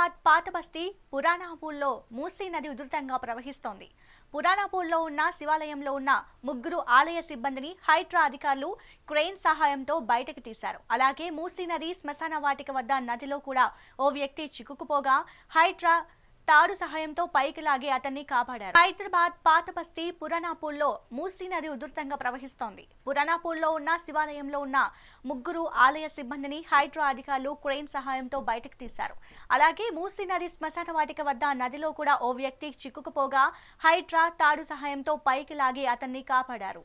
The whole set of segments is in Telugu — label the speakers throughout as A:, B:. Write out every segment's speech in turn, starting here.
A: హైదరాబాద్ పాతబస్తీ పురాణాపూర్లో మూసీ నది ఉధృతంగా ప్రవహిస్తోంది. పురాణాపూర్లో ఉన్న శివాలయంలో ఉన్న ముగ్గురు ఆలయ సిబ్బందిని హైడ్రా అధికారులు క్రెయిన్ సహాయంతో బయటకు తీశారు. అలాగే మూసీ నది శ్మశాన వాటిక వద్ద నదిలో కూడా ఓ వ్యక్తి చిక్కుకుపోగా హైడ్రా తాడు సహాయంతో పైకి లాగి అతన్ని కాపాడారు. హైదరాబాద్ పాతబస్తీ పురాణాపూర్లో మూసీ నది ఉధృతంగా ప్రవహిస్తోంది. పురాణాపూర్లో ఉన్న శివాలయంలో ఉన్న ముగ్గురు ఆలయ సిబ్బందిని హైడ్రా అధికారులు క్రెయిన్ సహాయంతో బయటకు తీశారు. అలాగే మూసీ నది శ్మశాన వాటిక వద్ద నదిలో కూడా ఓ వ్యక్తి చిక్కుకుపోగా హైడ్రా తాడు సహాయంతో పైకి లాగి అతన్ని కాపాడారు.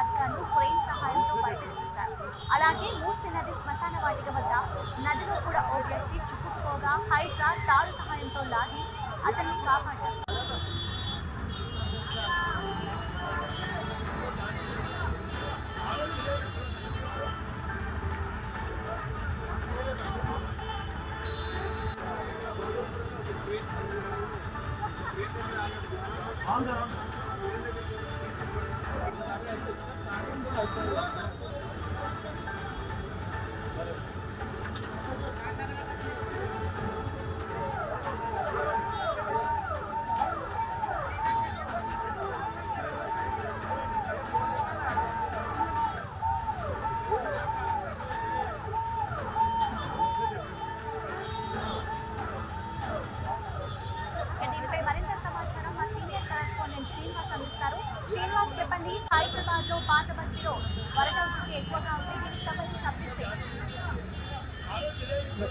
A: అధికారులు క్రెయిన్ సహాయంతో బయటకు తీశారు అలాగే మూసి నది శ్మశాన వాటిక వద్ద నదిలో కూడా ఓ వ్యక్తి చిక్కుకుపోగా హైడ్రా తాడు సహాయంతో లాగి అతన్ని కాపాడారు.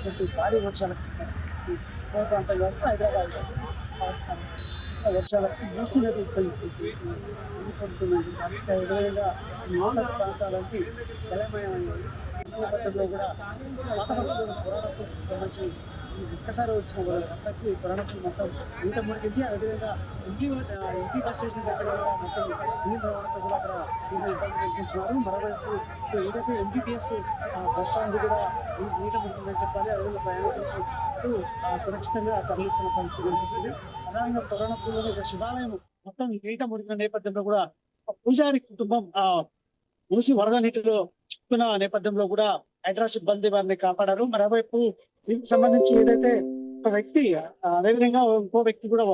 B: ఉన్నటువంటి భారీ వర్షాలకు ప్రాంతం కాదు హైదరాబాద్ వర్షాలకు మూసి నది విధంగా మానవ ప్రాంతాలకి బలమైన కూడా సంబంధించి ఒక్కసారి వచ్చిన వాళ్ళకి పురాణకు మొత్తం ఇంత మునిగింది అదేవిధంగా ఇంటి ఇంటి బస్ స్టేషన్ దగ్గర మొత్తం నీళ్ళ రవాణాతో కూడా అక్కడ ఇబ్బంది ఇబ్బందులు మరోవైపు ఏదైతే ఎంబీబీఎస్ బస్ స్టాండ్ కూడా నీట ముడుతుందని చెప్పాలి. అదేవిధంగా ప్రయాణికులకు సురక్షితంగా తరలిస్తున్న పరిస్థితి కనిపిస్తుంది. అదేవిధంగా పురాణపూర్లో ఒక శివాలయం మొత్తం నీట మునిగిన నేపథ్యంలో కూడా పూజారి కుటుంబం మూసి వరద నీటిలో చిక్కున్న నేపథ్యంలో కూడా హైడ్రా సిబ్బంది వారిని కాపాడారు. మరోవైపు దీనికి సంబంధించి ఏదైతే ఒక వ్యక్తి అదేవిధంగా ఇంకో వ్యక్తి కూడా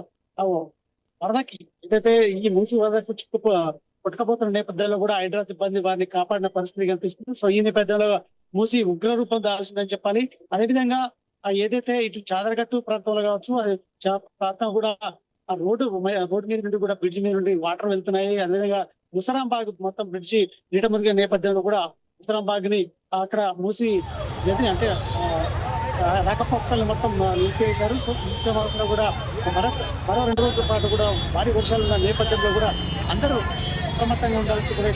B: వరదకి ఏదైతే ఈ మూసి వరదకు చిక్కు కొట్టుకపోతున్న నేపథ్యంలో కూడా హైడ్రా సిబ్బంది వారిని కాపాడిన పరిస్థితి కనిపిస్తుంది. సో ఈ నేపథ్యంలో మూసి ఉగ్ర రూపం దాల్సిందని చెప్పాలి. అదేవిధంగా ఏదైతే ఇటు చాదరగట్టు ప్రాంతంలో కావచ్చు ప్రాంతం కూడా ఆ రోడ్డు రోడ్డు మీద నుండి కూడా బ్రిడ్జ్ మీద నుండి వాటర్ వెళ్తున్నాయి. అదేవిధంగా ముసరాంబాగ్ మొత్తం బ్రిడ్జి నీట మురిగే నేపథ్యంలో కూడా ముసరాంబాగ్ని అక్కడ మూసి నది అంటే ఆ, రాకపోకలు మొత్తం నిలిపేశారు. నిలిపివేశారు సో నిత్యమార్గంలో కూడా మరో మరో రెండు రోజుల పాటు కూడా భారీ వర్షాలు ఉన్న నేపథ్యంలో కూడా అందరూ అప్రమత్తంగా ఉండాల్సి కూడా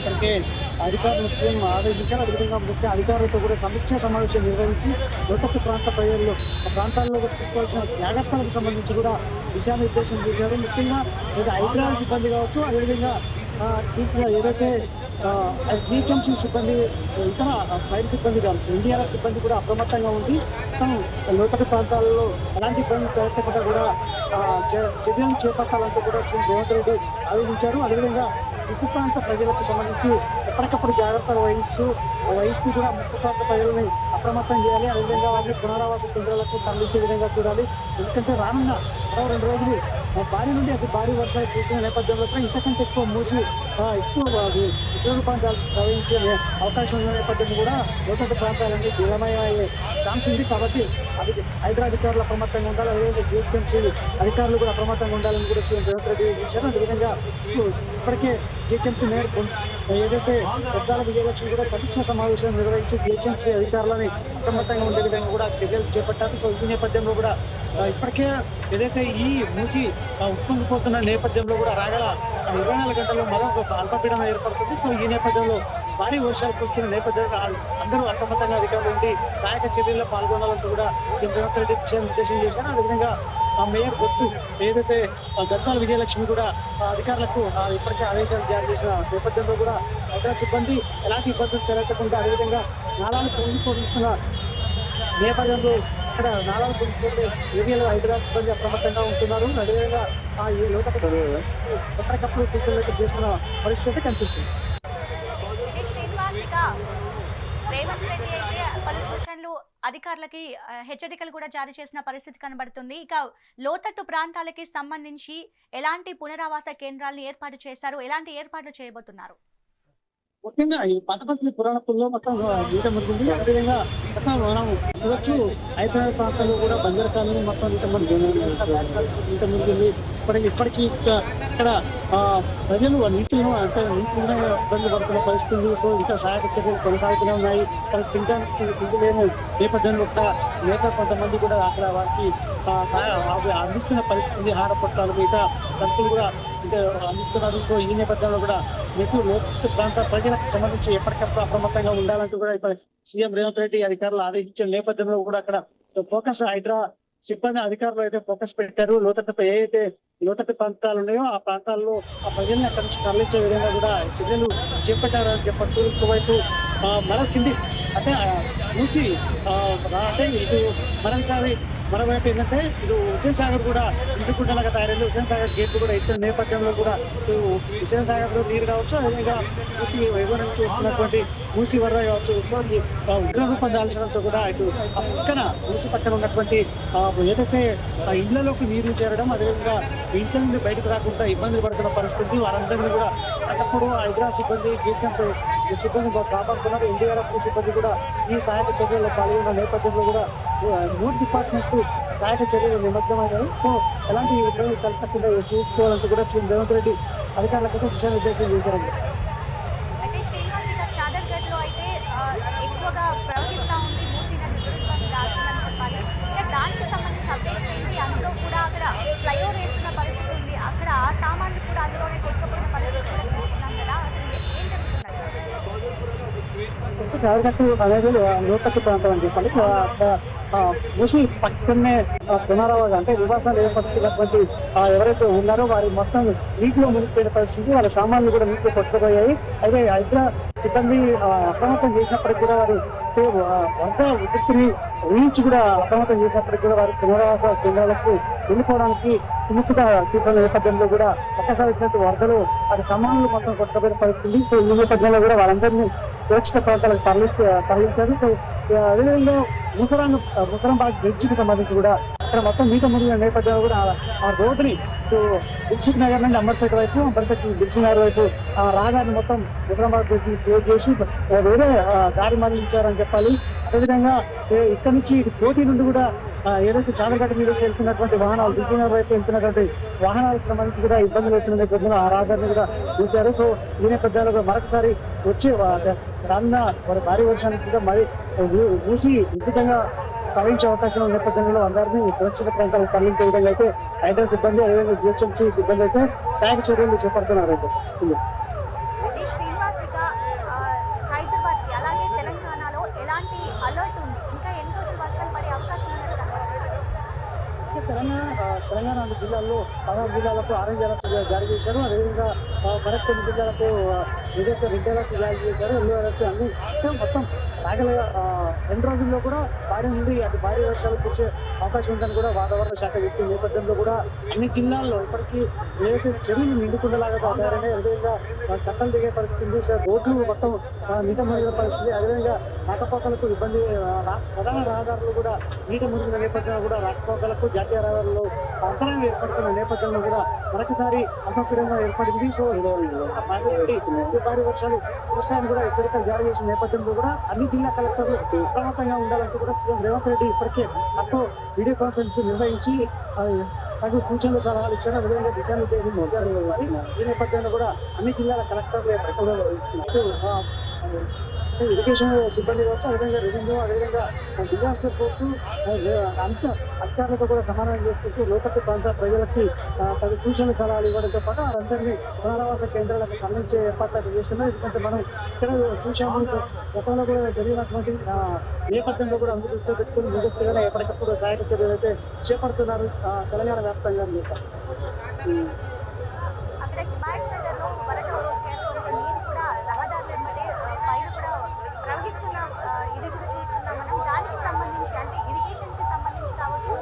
B: అధికారులు సీఎం ఆదేశించారు. అదేవిధంగా ముఖ్య అధికారులతో కూడా సమీక్ష సమావేశం నిర్వహించి లోతట్టు ప్రాంత ప్రజల్లో ఆ ప్రాంతాల్లో తీసుకోవాల్సిన జాగ్రత్తలకు సంబంధించి కూడా దిశానిర్దేశం చేశారు. ముఖ్యంగా ఏదో హైదరాబాద్ సిబ్బంది కావచ్చు అదేవిధంగా ఏదైతే జిహెచ్ఎంసీ సిబ్బంది ఇతర ఫైర్ సిబ్బంది కాదు ఎన్డీఆర్ఎఫ్ సిబ్బంది కూడా అప్రమత్తంగా ఉండి తను లోతట్టు ప్రాంతాలలో ఎలాంటి ఇబ్బంది తలెత్తకుండా కూడా చర్యలు చేపట్టాలంటూ కూడా శ్రీ రేవంత్ రెడ్డి ఆదేశించారు. అదేవిధంగా ముప్పు ప్రాంత ప్రజలకు సంబంధించి ఎప్పటికప్పుడు జాగ్రత్తలు వహించు వహిస్తూ కూడా ముప్పు ప్రాంత ప్రజలని అప్రమత్తం చేయాలి. అదేవిధంగా వారిని పునరావాస కేంద్రాలకు తరలించే విధంగా చూడాలి. ఎందుకంటే రానున్న మరో రెండు రోజులు భారీ నుండి అతి భారీ వర్షాలు కురిసిన నేపథ్యంలో కూడా ఇంతకంటే ఎక్కువ మూసి ఎక్కువ అది ఉద్యోగ ప్రాంతాలు ప్రవహించే అవకాశం ఉన్న నేపథ్యం కూడా లోతట్టు ప్రాంతాలన్నీ జలమయ్యే ఛాన్స్ ఉంది కాబట్టి అది హైదరాబాద్ అధికారులు అప్రమత్తంగా ఉండాలి. అదేవిధంగా జిహెచ్ఎంసీ అధికారులు కూడా అప్రమత్తంగా ఉండాలని కూడా సీఎం రేవంత్ రెడ్డి ఇచ్చారు అదేవిధంగా ఇప్పటికే జిహెచ్ఎంసీ మేయర్ ఏదైతే పెద్దాల విజయలక్ష్మి కూడా సమీక్ష సమావేశం నిర్వహించి జిహెచ్ఎంసీ అధికారులని అప్రమత్తంగా ఉండే విధంగా కూడా చర్యలు చేపట్టారు. సో ఈ నేపథ్యంలో కూడా ఇప్పటికే ఏదైతే ఈ మూసి ఉప్పొంగిపోతున్న నేపథ్యంలో కూడా రాగల ఇరవై నాలుగు గంటల్లో మరొక అల్పపీడనం ఏర్పడుతుంది. సో ఈ నేపథ్యంలో భారీ వర్షాలు కురుస్తున్న నేపథ్యంలో అందరూ అప్రమత్తంగా అధికారులు ఉండి సహాయక చర్యల్లో పాల్గొనాలంటూ కూడా సీఎం రేవంత్ రెడ్డి దిశానిర్దేశం చేశారు. అదేవిధంగా ఆ మేయర్ గుర్తు ఏదైతే గద్వాల విజయలక్ష్మి కూడా ఆ అధికారులకు ఇప్పటికే ఆదేశాలు జారీ చేసిన నేపథ్యంలో కూడా హైదరాబాద్ సిబ్బంది ఎలాంటి ఇబ్బందులు జరగకుండా అదేవిధంగా నాళాలు పొంగిపోతున్న నేపథ్యంలో ఇక్కడ నాలుగు పొంగిపోతే ఏరియాలో హైదరాబాద్ సిబ్బంది అప్రమత్తంగా ఉంటున్నారు. అదేవిధంగా ఆ ఈ లోతట్టు ఎప్పటికప్పుడు సూచనలు చేస్తున్న పరిస్థితి కనిపిస్తుంది.
A: రేవంత్ రెడ్డి అయితే అధికారులకి హెచ్చరికలు కూడా జారీ చేసిన పరిస్థితి కనబడుతుంది. ఇక లోతట్టు ప్రాంతాలకి సంబంధించి ఎలాంటి పునరావాస కేంద్రాలను ఏర్పాటు చేశారు? ఎలాంటి ఏర్పాట్లు చేయబోతున్నారు?
B: ముఖ్యంగా ఈ పాతపల్లి పురాణపుల్లో మొత్తం నీట మురిగింది అదేవిధంగా మొత్తం మనం చూడొచ్చు. హైదరాబాద్ ప్రాంతంలో కూడా బంజర్ కాలనీ మొత్తం నీట మురిగింది నీట మురిగింది ఇప్పటికి ఇప్పటికీ ఇక్కడ ఆ, ప్రజలు నీటిని అంటే నీటిని ఇబ్బంది పడుతున్న పరిస్థితి సో ఇంకా సహాయక చర్యలు కొనసాగుతూనే ఉన్నాయి. కానీ తింటానికి తిండిలేని నేపథ్యంలో ఒక మేక కొంతమంది కూడా అక్కడ వారికి అందిస్తున్న పరిస్థితి ఆహార పొట్టాలు మిగతా సరుకులు కూడా అంటే అందిస్తున్నారు. సో ఈ నేపథ్యంలో కూడా మీకు లోతట్టు ప్రాంత ప్రజలకు సంబంధించి ఎప్పటికప్పుడు అప్రమత్తంగా ఉండాలంటూ కూడా ఇప్పుడు సీఎం రేవంత్ రెడ్డి అధికారులు ఆదేశించిన నేపథ్యంలో కూడా అక్కడ ఫోకస్ హైదరాబాద్ సిబ్బంది అధికారులు అయితే ఫోకస్ పెట్టారు. లోతట్టు ఏ అయితే లోతట్టు ప్రాంతాలు ఉన్నాయో ఆ ప్రాంతాల్లో ఆ ప్రజల్ని అక్కడి నుంచి తరలించే విధంగా కూడా చర్యలు చేపట్టారని చెప్పట్టు ఇంకోవైపు వైపు మరో కింది అంటే చూసి మూసి అంటే ఇటు మరొకసారి మరోవైపు ఏంటంటే ఇది హుసేన్ సాగర్ కూడా ఇంటికుండలాగా తయారైంది. హుసేన్ సాగర్ గేట్లు కూడా ఎత్తున్న నేపథ్యంలో కూడా ఇటు హుసేన్ సాగర్లో నీరు కావచ్చు అదేవిధంగా మూసి ఎగువ నుంచి మూసి వరద కావచ్చు. సో ఉగ్రరూపం రూపం దాల్చడంతో కూడా ఇటు ఆ పక్కన మూసి పక్కన ఉన్నటువంటి ఏదైతే ఇళ్ళలోకి నీరు చేరడం అదేవిధంగా ఇంటి నుండి బయటకు రాకుండా ఇబ్బందులు పడుతున్న పరిస్థితి వారందరినీ కూడా అటప్పుడు హైదరాబాద్ సిబ్బంది ఈ సిబ్బంది కాపాడుతున్నారు ఎన్డీఆర్ఎఫ్ సిబ్బంది కూడా ఈ సహాయక చర్యల్లో పాల్గొన్న నేపథ్యంలో కూడా మూడు డిపార్ట్మెంట్ సహాయక చర్యలు నిమగ్నమైనవి. సో ఎలాంటి ఇబ్బంది కలగకుండా చూసుకోవాలంటూ కూడా శ్రీ రేవంత్ రెడ్డి అధికారులకు దిశానిర్దేశం చేశారండి
A: అయితే శ్రీనివాస్ ఇక చాదర్గఢ్లో అయితే ఆ, ఎక్కువగా ప్రవహిస్తా ఉంది మూసీ నది దుర్గం దాల్చిందని చెప్పాలి ఇక దానికి సంబంధించి అప్డేట్స్ ఏంటి అందులో కూడా అక్కడ ఫ్లైఓవర్ వేస్తున్న పరిస్థితి ఉంది అక్కడ ఆ సామాన్లు కూడా అందులోనే కొట్టుకుపోయిన పరిస్థితి కూడా చూస్తున్నాం కదా అసలు ఏం జరుగుతుంది అక్కడ?
B: అనేది లోతట్టు ప్రాంతం అని చెప్పాలి ఆ, మూసి పక్కనే పునరావాస అంటే నివాసాలు ఏర్పడుతున్నటువంటి ఎవరైతే ఉన్నారో వారి మొత్తం నీటిలో మునిగిపోయిన పరిస్థితి వాళ్ళ సామాన్లు కూడా నీటిలో కొట్టుకుపోయాయి అయితే హైదరాబాద్ సిబ్బంది అప్రమత్తం చేసినప్పటికీ కూడా వారు వంట ఆ, ఊహించి కూడా అప్రమత్తం చేసినప్పటికీ కూడా వారి పునరావాస కేంద్రాలకు వెళ్ళిపోవడానికి సుముఖత చూపుతున్న నేపథ్యంలో కూడా ఒక్కసారి వచ్చినట్టు వరదలు వారి సామాన్లు మొత్తం కొట్టుకుపోయిన పరిస్థితి సో ఈ నేపథ్యంలో కూడా వాళ్ళందరినీ సురక్షిత ప్రాంతాలకు తరలిస్తే తరలిస్తారు సో అదేవిధంగా ముసరాన్ ముసరాంబాగ్ బ్రిడ్జ్ సంబంధించి కూడా అక్కడ మొత్తం నీట మునిగిన నేపథ్యంలో కూడా ఆ- రోడ్ని రోడ్డుని ఇటు దిల్సుఖ్ నగర్ నుండి అంబర్పేట వైపు అంబర్పేట దిల్సుఖ్ నగర్ వైపు ఆ రహదారిని మొత్తం ముసరాంబాగ్ బ్రిడ్జ్ క్లోజ్ చేసి వేరే దారి మరణించారని చెప్పాలి. అదేవిధంగా ఇక్కడ నుంచి పోటీ కోటి నుండి కూడా ఏదైతే చాదరగడ్డ మీద వెళ్తున్నటువంటి వాహనాలు దిల్సుఖ్ వైపు వెళ్తున్నటువంటి వాహనాలకు సంబంధించి కూడా ఇబ్బందులు అవుతున్న నేపథ్యంలో ఆ రహదారిని కూడా చూశారు సో ఈ నేపథ్యంలో కూడా మరొకసారి వచ్చే రానున్న మరి భారీ వర్షానికి కూడా మరి ఊ- ఊసి విస్తృతంగా ప్రవహించే అవకాశం ఉన్న నేపథ్యంలో అందరినీ సురక్షిత ప్రాంతాలకు తరలించే విధంగా అయితే హైడ్రా సిబ్బంది అదేవిధంగా జిహెచ్ఎంసీ సిబ్బంది అయితే సహాయక చర్యలు చేపడుతున్నారు అయితే
A: అయితే శ్రీనివాసిగా ఆ, హైదరాబాద్కి అలాగే తెలంగాణలో ఎలాంటి అలర్ట్ ఉంది ఇంకా ఎన్ని రోజులు వర్షాలు పడే అవకాశం ఉన్నట్టు కనబడుతుంది
B: అయితే తెలంగాణ ఆ, తెలంగాణ అన్ని పదహారు జిల్లాలకు ఆరెంజ్ అలర్ట్ జారీ చేశారు. అదేవిధంగా మరొక కొన్ని జిల్లాలకు ఆ, ఏదైతే రెడ్ అలర్ట్ జారీ చేశారు ఎల్లో అలర్ట్ అన్ని మొత్తం రాగల రెండు రోజుల్లో కూడా భారీ నుండి అటు భారీ వర్షాలు కురిసే అవకాశం ఉందని కూడా వాతావరణ శాఖ చెప్పిన నేపథ్యంలో కూడా అన్ని జిల్లాల్లో ఇప్పటికీ ఏదైతే చెరువులు నిండుకుండలాగా తయారైనాయి. అదేవిధంగా కట్టలు దిగే పరిస్థితి ఉంది. సార్ రోడ్లు మొత్తం నీట మునిగిన పరిస్థితి. అదేవిధంగా రాకపోకలకు ఇబ్బంది రా- ప్రధాన రహదారులు కూడా నీట మునిగిన నేపథ్యంలో కూడా రాకపోకలకు జాతీయ రహదారుల్లో అంతరాయం ఏర్పడుతున్న నేపథ్యంలో కూడా మరొకసారి అసౌకర్యంగా ఏర్పడింది. సో భారీ వర్షాలు కురుస్తాయని కూడా హెచ్చరికలు జారీ చేసిన నేపథ్యంలో కూడా అన్ని జిల్లా కలెక్టర్లు అప్రమత్తంగా ఉండాలంటూ కూడా సీఎం రేవంత్ రెడ్డి ఇప్పటికే నాతో వీడియో కాన్ఫరెన్స్ నిర్వహించి తగు సూచనలు సలహాలు ఇచ్చారు. అదేవిధంగా దిశానిర్దేశం మొదలు ఈ నేపథ్యంలో కూడా అన్ని జిల్లాల కలెక్టర్లు ఎప్పటికప్పుడు ఇరిగేషన్ సిబ్బంది కావచ్చు అదేవిధంగా రెవెన్యూ అదేవిధంగా డిజాస్టర్ ఫోర్స్ అంత అధికారులతో కూడా సమానం చేసుకుంటూ లోతట్టు ప్రాంత ప్రజలకి ఆ, సూచన సలహాలు ఇవ్వడంతో పాటు వారందరినీ పునరావాస కేంద్రాలకు తరలించే ఏర్పాట్లు చేస్తున్నారు. ఎందుకంటే మనం ఇక్కడ చూసాము గతంలో కూడా జరిగినటువంటి నేపథ్యంలో కూడా అందరూ దృష్టిలో పెట్టుకుని ముందస్తుగానే ఎప్పటికప్పుడు సహాయక చర్యలు అయితే చేపడుతున్నారు తెలంగాణ వ్యాప్తంగా అని చెప్పాలి. ఉమ్.
A: అక్కడ హిమాయత్ సెంటర్లో వరద వచ్చి చేరుకుంటే నీరు కూడా రహదారుల వెంబడే ఆ, పైన కూడా ప్రవహిస్తున్న ఆ, ఇది కూడా చూస్తున్నాం మనం దానికి సంబంధించి అంటే ఇరిగేషన్కి సంబంధించి కావచ్చు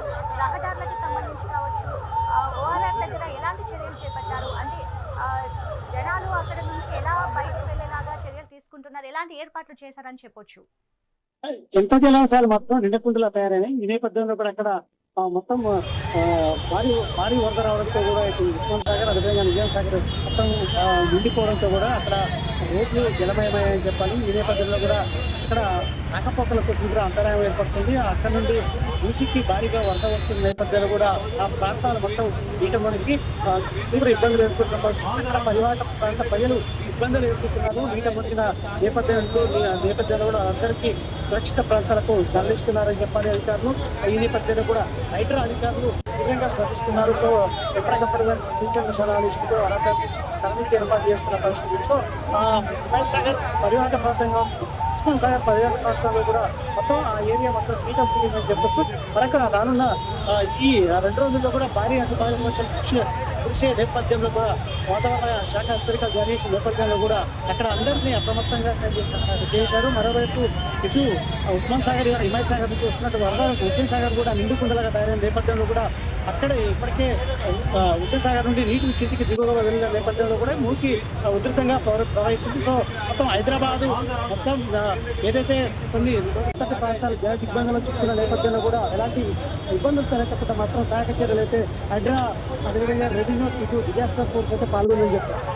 A: రహదారులకు సంబంధించి కావచ్చు ఓఆర్ఆర్ దగ్గర ఎలాంటి చర్యలు చేపట్టారు అంటే ఆ, జనాలు అక్కడ నుంచి ఎలా బయటకు వెళ్ళేలాగా చర్యలు తీసుకుంటున్నారు ఎలాంటి ఏర్పాట్లు చేశారని చెప్పొచ్చు.
B: జంట జలాశయాలు మాత్రం నిండకుండలా తయారైనాయి. ఈ నేపథ్యంలో కూడా అక్కడ మొత్తం ఆ, భారీ భారీ వరద రావడంతో కూడా ఇటు ఉస్మాన్ సాగర్ అదేవిధంగా నిజాం సాగర్ మొత్తం నిండిపోవడంతో కూడా అక్కడ రోడ్లు జలమయమయ్యాయని చెప్పాలి. ఈ నేపథ్యంలో కూడా అక్కడ రాకపోకలకు తీవ్ర అంతరాయం ఏర్పడుతుంది. అక్కడ నుండి మూసికి భారీగా వరద వస్తున్న నేపథ్యంలో కూడా ఆ ప్రాంతాల మొత్తం నీట మునిగి తీవ్ర ఇబ్బందులు ఎదుర్కొంటున్న పరిస్థితి. అక్కడ పరివాహక ప్రాంత ప్రజలు ఇబ్బందులు ఎదుర్కొంటున్నారు. నీట మునిగిన నేపథ్యంలో నేపథ్యంలో కూడా అందరికీ సురక్షిత ప్రాంతాలకు తరలిస్తున్నారని చెప్పాలి అధికారులు. ఈ నేపథ్యంలో కూడా హైడ్రా అధికారులు తీవ్రంగా శ్రమిస్తున్నారు సో ఎప్పటికప్పుడు సూచనలు సలహాలు ఇస్తూ వారందరినీ తరలించి ఏర్పాటు చేస్తున్న పరిస్థితి. సో ఆ, సాగర్ పరివాహక ప్రాంతంగా ఉస్మాన్ సాగర్ పరివాహక కూడా మొత్తం ఆ ఏరియా మొత్తం నీట అని చెప్పొచ్చు. మరొక రానున్న ఈ రెండు రోజుల్లో కూడా భారీ అంత భారీ వర్షాలు కురిసే నేపథ్యంలో కూడా వాతావరణ శాఖ హెచ్చరికలు జారీ చేసిన నేపథ్యంలో కూడా అక్కడ అందరినీ అప్రమత్తంగా చేశారు. మరోవైపు ఇటు ఉస్మాన్ సాగర్ హిమాయత్ సాగర్ నుంచి వస్తున్నట్టు వరద హుస్సేన్ సాగర్ కూడా నిండుకుండలుగా తయారైన నేపథ్యంలో కూడా అక్కడ ఇప్పటికే హుస్సేన్ సాగర్ నుండి నీటిని కిందికి దిగువగా వెళ్ళిన నేపథ్యంలో కూడా మూసి ఉధృతంగా ప్రవ- ప్రవహిస్తుంది. సో మొత్తం హైదరాబాద్ మొత్తం ఏదైతే కొన్ని లోతట్టు ప్రాంతాలు జల దిగ్బంధంలో చూస్తున్న నేపథ్యంలో కూడా ఎలాంటి ఇబ్బందులు తలెత్తకుండా మాత్రం సహాయక చర్యలు అయితే హైడ్రా అదేవిధంగా రెవెన్యూ ఇటు డిజాస్టర్ ఫోర్స్ అయితే పాల్గొందని చెప్పచ్చు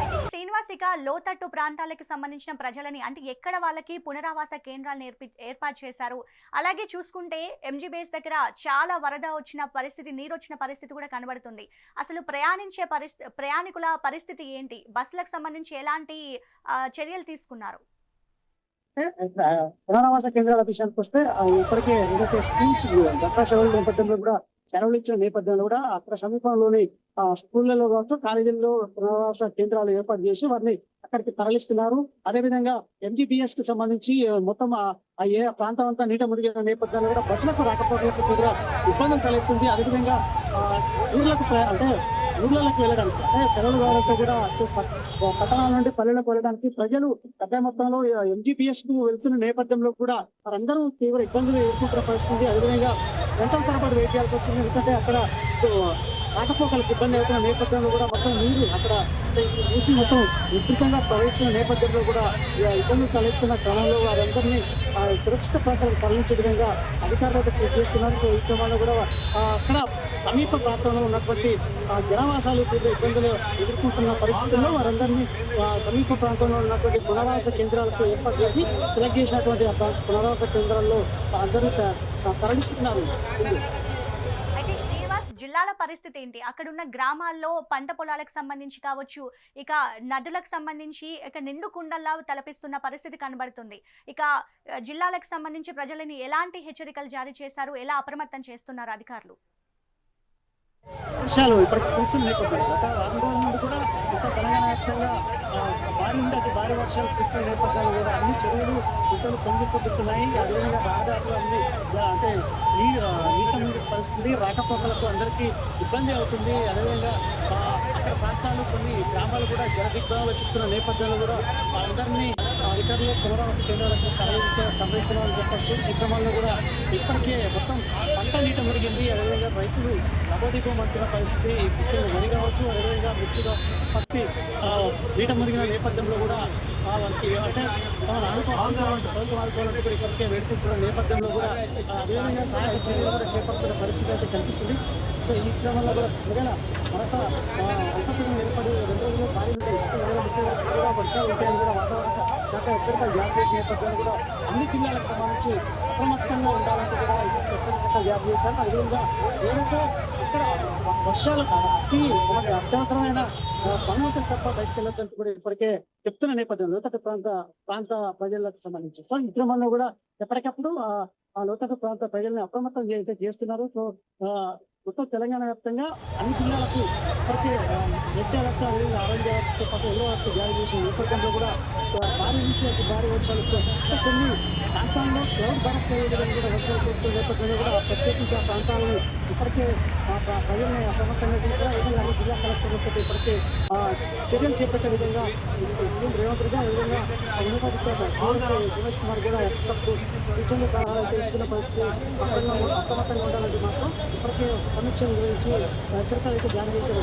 A: అయితే శ్రీనివాస్ ఇక లోతట్టు ప్రాంతాలకు సంబంధించిన ప్రజలని అంటే ఎక్కడ వాళ్ళకి పునరావాస కేంద్రాలను ఏర్పి ఏర్పాటు చేశారు? అలాగే చూసుకుంటే ఎంజీ బేస్ దగ్గర చాలా వరద వచ్చిన పరిస్థితి నీరు వచ్చిన పరిస్థితి కూడా కనబడుతుంది. అసలు ప్రయాణించే పరిస్థితి ప్రయాణికుల పరిస్థితి ఏంటి? బస్సులకు సంబంధించి ఎలాంటి చర్యలు తీసుకున్నారు?
B: పునరావాస కేంద్రాల విషయానికి వస్తే ఇప్పటికే స్కూల్స్ దసరా సెలవుల నేపథ్యంలో కూడా సెలవులు ఇచ్చిన నేపథ్యంలో కూడా అక్కడ సమీపంలోని ఆ, స్కూళ్ళలో కావచ్చు కాలేజీల్లో పునరావాస కేంద్రాలు ఏర్పాటు చేసి వారిని అక్కడికి తరలిస్తున్నారు. అదేవిధంగా ఎంజీబీఎస్కి సంబంధించి మొత్తం ఏ ప్రాంతం అంతా నీట మురిగిన నేపథ్యంలో కూడా బస్సులకు రాకపోవడం కూడా ఇబ్బందులు తలెత్తుంది. అదేవిధంగా ఆ, ఊర్లకు అంటే ఊర్లలోకి వెళ్ళడానికి అంటే సెలవులు కావడంతో కూడా అటు పట్టణాల నుండి పల్లెలకు వెళ్ళడానికి ప్రజలు పెద్ద మొత్తంలో ఎంజీపీఎస్కు వెళ్తున్న నేపథ్యంలో కూడా వారందరూ తీవ్ర ఇబ్బందులు ఎదుర్కొంటున్న పరిస్థితి. అదేవిధంగా గంటల తరబడి వెయిట్ చేయాల్సి వస్తుంది. ఎందుకంటే అక్కడ రాకపోకలకు ఇబ్బంది అవుతున్న నేపథ్యంలో కూడా మొత్తం నీరు అక్కడ చూసి మొత్తం విస్తృతంగా ప్రవహిస్తున్న నేపథ్యంలో కూడా ఇబ్బందులు తలెత్తున్న క్రమంలో వారందరినీ సురక్షిత ప్రాంతాలకు తరలించే విధంగా అధికారులు అయితే కృషి చేస్తున్నారు. సో ఈ క్రమంలో కూడా అక్కడ సమీప ప్రాంతంలో ఉన్నటువంటి జనవాసాలు జనావాసాలు తీవ్ర ఇబ్బందులు ఎదుర్కొంటున్న పరిస్థితుల్లో వారందరినీ సమీప ప్రాంతంలో ఉన్నటువంటి పునరావాస కేంద్రాలకు ఏర్పాటు చేసి సెలెక్ట్ చేసినటువంటి పునరావాస కేంద్రాల్లో అందరూ త- తరలిస్తున్నారు.
A: పొలాల పరిస్థితి ఏంటి? అక్కడ ఉన్న గ్రామాల్లో పంట పొలాలకు సంబంధించి కావచ్చు ఇక నదులకు సంబంధించి ఇక నిండు కుండల్లా తలపిస్తున్న పరిస్థితి కనబడుతుంది. ఇక జిల్లాలకు సంబంధించి ప్రజలని ఎలాంటి హెచ్చరికలు జారీ చేశారు? ఎలా అప్రమత్తం చేస్తున్నారు అధికారులు?
B: వర్షాలు ఇప్పటికి కురుస్తున్న నేపథ్యంలో గత వారం రోజుల నుండి కూడా మొత్తం తెలంగాణ వ్యాప్తంగా భారీ నుండి అతి భారీ వర్షాలు కురుస్తున్న నేపథ్యాలు కూడా అన్ని చెరువులు గుట్టలు పొంగి పొద్దుతున్నాయి అదేవిధంగా అన్ని అంటే నీ నీట పరిస్థితి రాకపోకలకు అందరికీ ఇబ్బంది అవుతుంది. అదేవిధంగా అక్కడ ప్రాంతాలు కొన్ని గ్రామాలు కూడా జల చిక్కుతున్న చెప్తున్న నేపథ్యంలో కూడా అందరినీ అధికారులు పునరావాస కేంద్రాలకు తరలించే తరలిస్తున్నామని చెప్పచ్చు. ఈ క్రమంలో కూడా ఇప్పటికే మొత్తం పంట నీట పెరిగింది అదేవిధంగా రైతులు నవోదీపమంటున్న పరిస్థితి ముఖ్యంగా వరి కావచ్చు అదేవిధంగా మిర్చిలో పత్తి ఆ, నీట మురిగిన నేపథ్యంలో కూడా వారికి అంటే తమను ఆదుకోవాలంటే ప్రభుత్వం ఆదుకోవాలంటే కూడా ఇప్పటికే వేడుకుంటున్న నేపథ్యంలో కూడా అదేవిధంగా సహాయ చర్యలు కూడా చేపడుతున్న పరిస్థితి అయితే కనిపిస్తుంది. సో ఈ క్రమంలో కూడా ఒకవేళ మరొక ఆ, ఏర్పడి రెండు రోజుల్లో భారీ నుండి ఒక వర్షాలు ఉంటాయని కూడా వాతావరణ శాఖ హెచ్చరికలు జారీ చేసిన నేపథ్యంలో కూడా అన్ని జిల్లాలకు సంబంధించి అప్రమత్తంగా ఉండాలంటే కూడా హెచ్చరికలు జారీ చేశారు. అదేవిధంగా ఏదైతే ఇక్కడ వర్షాలు అతి మనకి అత్యవసరమైన ఆ, పనులకు తప్ప బయటకు వెళ్ళొద్దంటూ కూడా ఇప్పటికే చెప్తున్న నేపథ్యంలో లోతట్టు ప్రాంత ప్రాంత ప్రజలకు సంబంధించి. సో ఈ క్రమంలో కూడా ఎప్పటికప్పుడు ఆ, ఆ లోతట్టు ప్రాంత ప్రజల్ని అప్రమత్తం చేస్తే చేస్తున్నారు. సో ఆ, మొత్తం తెలంగాణ వ్యాప్తంగా అన్ని జిల్లాలకు ఇప్పటికే ఆ, రెడ్ అలర్ట్ అదేవిధంగా ఆరెంజ్ అలర్ట్తో పాటు ఎల్లో అలర్ట్ జారీ చేసిన నేపథ్యంలో కూడా భారీ నుంచి అతి భారీ వర్షాలు కొన్ని ప్రాంతాల్లో క్లౌడ్ బరఫ్ అయ్యే కూడా వర్షాలు కురుస్తున్న నేపథ్యంలో కూడా ప్రత్యేకించి ఆ ప్రాంతాలను ఇప్పటికే ఆ ప్రజల్ని అప్రమత్తంగా కూడా ఏదైనా అన్ని జిల్లా కలెక్టర్లతో ఇప్పటికే చర్యలు చేపట్టే విధంగా సీఎం రేవంత్ రెడ్డి అదేవిధంగా ఉన్నతాధికారులు దినేష్ కుమార్ కూడా ఎప్పటికప్పుడు సూచనలు సలహాలు తెలుసుకున్న పరిస్థితి అప్రమత్తంగా ఉండాలంటే మాత్రం ఇప్పటికే సమీక్ష నిర్వహించి హెచ్చరికలు అయితే జారీ చేసే